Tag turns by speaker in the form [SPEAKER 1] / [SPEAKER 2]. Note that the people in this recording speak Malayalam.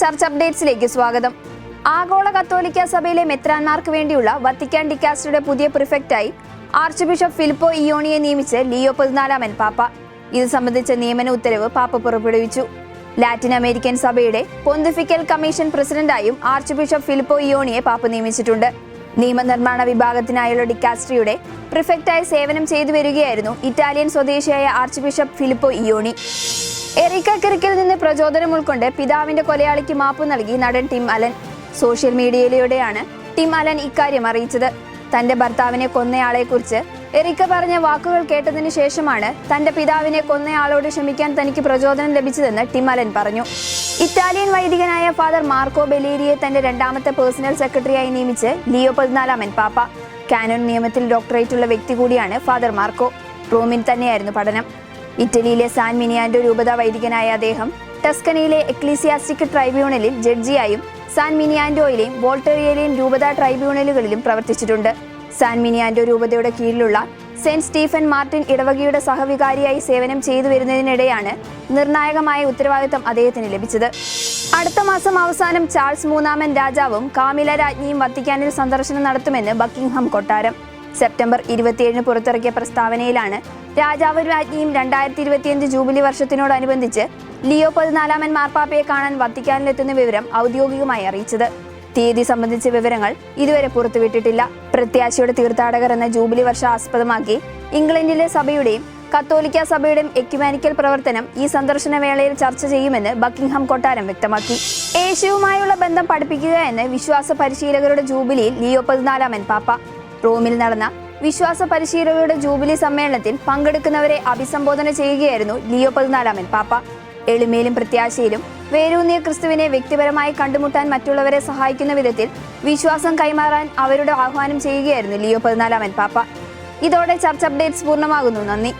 [SPEAKER 1] ചർച്ച് അപ്ഡേറ്റ്സിലേക്ക് സ്വാഗതം. ആഗോള കത്തോലിക്ക സഭയിലെ മെത്രാന്മാർക്ക് വേണ്ടിയുള്ള വത്തിക്കാൻ ഡിക്കാസ്റ്ററുടെ പുതിയ പ്രിഫക്റ്റായി ആർച്ച് ബിഷപ്പ് ഫിലിപ്പോ ഇയോണിയെ നിയമിച്ച് ലിയോ പതിനാലാമൻ പാപ്പ. ഇത് സംബന്ധിച്ച നിയമന ഉത്തരവ് പാപ്പ പുറപ്പെടുവിച്ചു. ലാറ്റിൻ അമേരിക്കൻ സഭയുടെ പൊന്തിഫിക്കൽ കമ്മീഷൻ പ്രസിഡന്റായും ആർച്ച് ബിഷപ്പ് ഫിലിപ്പോ ഇയോണിയെ പാപ്പ നിയമിച്ചിട്ടുണ്ട്. നിയമനിർമ്മാണ വിഭാഗത്തിനായുള്ള ഡിക്കാസ്ട്രിയുടെ പ്രിഫക്റ്റായി സേവനം ചെയ്തു വരികയായിരുന്നു ഇറ്റാലിയൻ സ്വദേശിയായ ആർച്ച് ബിഷപ്പ് ഫിലിപ്പോ ഇയോണി. എറിക്ക കിറിക്കിൽ നിന്ന് പ്രചോദനം ഉൾക്കൊണ്ട് പിതാവിന്റെ കൊലയാളിക്ക് മാപ്പ് നൽകി നടൻ ടിം അലൻ. സോഷ്യൽ മീഡിയയിലൂടെയാണ് ടിം അലൻ ഇക്കാര്യം അറിയിച്ചത്. തന്റെ ഭർത്താവിനെ കൊന്നയാളെക്കുറിച്ച് എറിക്ക പറഞ്ഞ വാക്കുകൾ കേട്ടതിന് ശേഷമാണ് തന്റെ പിതാവിനെ കൊന്നയാളോട് ക്ഷമിക്കാൻ തനിക്ക് പ്രചോദനം ലഭിച്ചതെന്ന് ടിം അലൻ പറഞ്ഞു. ഇറ്റാലിയൻ വൈദികനായ ഫാദർ മാർക്കോ ബെലേരിയെ തന്റെ രണ്ടാമത്തെ പേഴ്സണൽ സെക്രട്ടറിയായി നിയമിച്ച് ലിയോ പതിനാലാമൻ പാപ്പ. കാനോൻ നിയമത്തിൽ ഡോക്ടറേറ്റ് ഉള്ള വ്യക്തി കൂടിയാണ് ഫാദർ മാർക്കോ. റോമിൽ തന്നെയായിരുന്നു പഠനം. ഇറ്റലിയിലെ സാൻ മിനിയാൻഡോ രൂപത വൈദികനായ അദ്ദേഹം ടസ്കനിയിലെ എക്ലീസിയാസ്റ്റിക് ട്രൈബ്യൂണലിൽ ജഡ്ജിയായും സാൻ മിനിയാൻഡോയിലെയും വോൾട്ടേറിയയിലെയും രൂപത ട്രൈബ്യൂണലുകളിലും പ്രവർത്തിച്ചിട്ടുണ്ട്. സാൻ മിനിയാൻഡോ രൂപതയുടെ കീഴിലുള്ള സെന്റ് സ്റ്റീഫൻ മാർട്ടിൻ ഇടവകയുടെ സഹവികാരിയായി സേവനം ചെയ്തു വരുന്നതിനിടെയാണ് നിർണായകമായ ഉത്തരവാദിത്തം അദ്ദേഹത്തിന് ലഭിച്ചത്. അടുത്ത മാസം അവസാനം ചാൾസ് മൂന്നാമൻ രാജാവും കാമില രാജ്ഞിയും വത്തിക്കാനിൽ സന്ദർശനം നടത്തുമെന്ന് ബക്കിംഗ്ഹാം കൊട്ടാരം. സെപ്റ്റംബർ ഇരുപത്തിയേഴിന് പുറത്തിറക്കിയ പ്രസ്താവനയിലാണ് രാജാവും രാജ്ഞിയും രണ്ടായിരത്തി ഇരുപത്തിയഞ്ച് ജൂബിലി വർഷത്തിനോടനുബന്ധിച്ച് ലിയോ പതിനാലാമൻ മാർപ്പാപ്പയെ കാണാൻ വത്തിക്കാനിലെത്തുന്ന വിവരം ഔദ്യോഗികമായി അറിയിച്ചത്. തീയതി സംബന്ധിച്ച വിവരങ്ങൾ ഇതുവരെ പുറത്തുവിട്ടിട്ടില്ല. പ്രത്യാശയുടെ തീർത്ഥാടകർ എന്ന ജൂബിലി വർഷം ആസ്പദമാക്കി ഇംഗ്ലണ്ടിലെ സഭയുടെയും കത്തോലിക്ക സഭയുടെയും എക്യുമാനിക്കൽ പ്രവർത്തനം ഈ സന്ദർശന വേളയിൽ ചർച്ച ചെയ്യുമെന്ന് ബക്കിംഗ്ഹാം കൊട്ടാരം വ്യക്തമാക്കി. യേശുവുമായുള്ള ബന്ധം പഠിപ്പിക്കുക എന്ന് വിശ്വാസ പരിശീലകരുടെ ജൂബിലിയിൽ ലിയോ പതിനാലാമൻ പാപ്പ. റോമിൽ നടന്ന വിശ്വാസ പരിശീലകരുടെ ജൂബിലി സമ്മേളനത്തിൽ പങ്കെടുക്കുന്നവരെ അഭിസംബോധന ചെയ്യുകയായിരുന്നു ലിയോ പതിനാലാമൻ പാപ്പ. എളിമയിലും പ്രത്യാശയിലും വേരൂന്നിയ ക്രിസ്തുവിനെ വ്യക്തിപരമായി കണ്ടുമുട്ടാൻ മറ്റുള്ളവരെ സഹായിക്കുന്ന വിധത്തിൽ വിശ്വാസം കൈമാറാൻ അവരുടെ ആഹ്വാനം ചെയ്യുകയായിരുന്നു ലിയോ പതിനാലാമൻ പാപ്പ. ഇതോടെ ചർച്ച അപ്ഡേറ്റ്സ് പൂർണമാകുന്നു. നന്ദി.